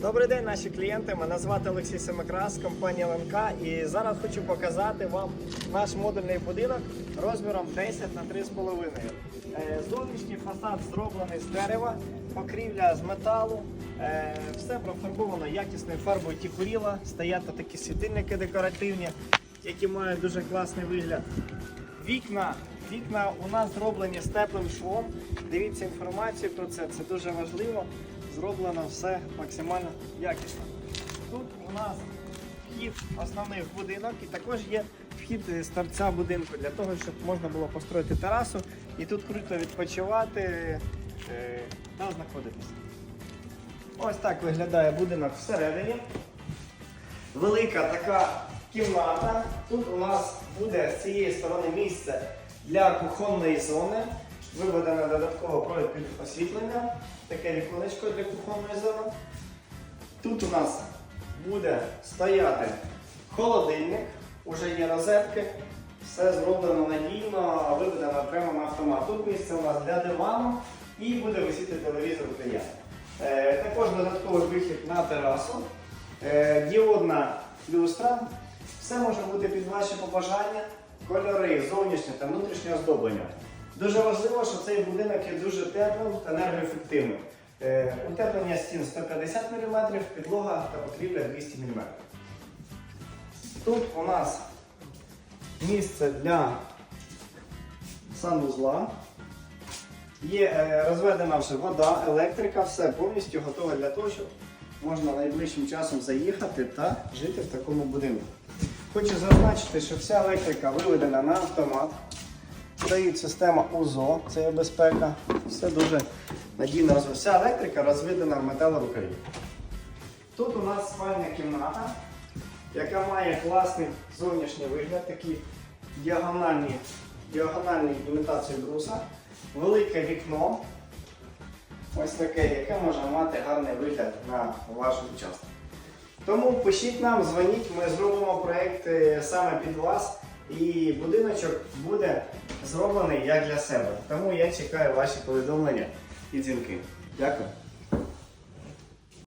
Добрий день, наші клієнти. Мене звати Олексій Семикрас, компанія ЛНК. І зараз хочу показати вам наш модульний будинок розміром 10 на 3,5. Е, Зовнішній фасад зроблений з дерева, покрівля з металу. Е, Все профарбовано якісною фарбою Тікуріла. Стоять такі світильники декоративні, які мають дуже класний вигляд. Вікна, вікна у нас зроблені з теплим швом. Дивіться інформацію про це, це дуже важливо. Зроблено все максимально якісно. Тут у нас вхід основний в будинок і також є вхід з торця будинку для того, щоб можна було построїти терасу і тут круто відпочивати е, та знаходитися. Ось так виглядає будинок всередині. Велика така кімната. Тут у нас буде з цієї сторони місце для кухонної зони. Виведено додатково провід освітлення, таке віконечко для кухонної зони. Тут у нас буде стояти холодильник, уже є розетки, все зроблено надійно, виведено прямо на автомат. Тут місце у нас для дивану і буде висіти телевізор клієнта. Е, також додатковий вихід на терасу, е, діодна люстра. Все може бути під ваші побажання, кольори, зовнішнє та внутрішнє оздоблення. Дуже важливо, що цей будинок є дуже теплим та енергоефективним. Е, Утеплення стін 150 мм, підлога та покрівля 200 мм. Тут у нас місце для санвузла. Є е, розведена вже вода, електрика, все повністю готове для того, щоб можна найближчим часом заїхати та жити в такому будинку. Хочу зазначити, що вся електрика виведена на автомат. Стоїть система УЗО, це є безпека. Все дуже надійно розведено. Вся електрика розведена в металорукаві. Тут у нас спальня кімната, яка має класний зовнішній вигляд, такий діагональний, діагональний імітацію бруса, велике вікно. Ось таке, яке може мати гарний вигляд на ваш участок. Тому пишіть нам, дзвоніть, ми зробимо проєкт е, саме під вас. І будиночок буде зроблений як для себе. Тому я чекаю ваші повідомлення і дзвінки. Дякую.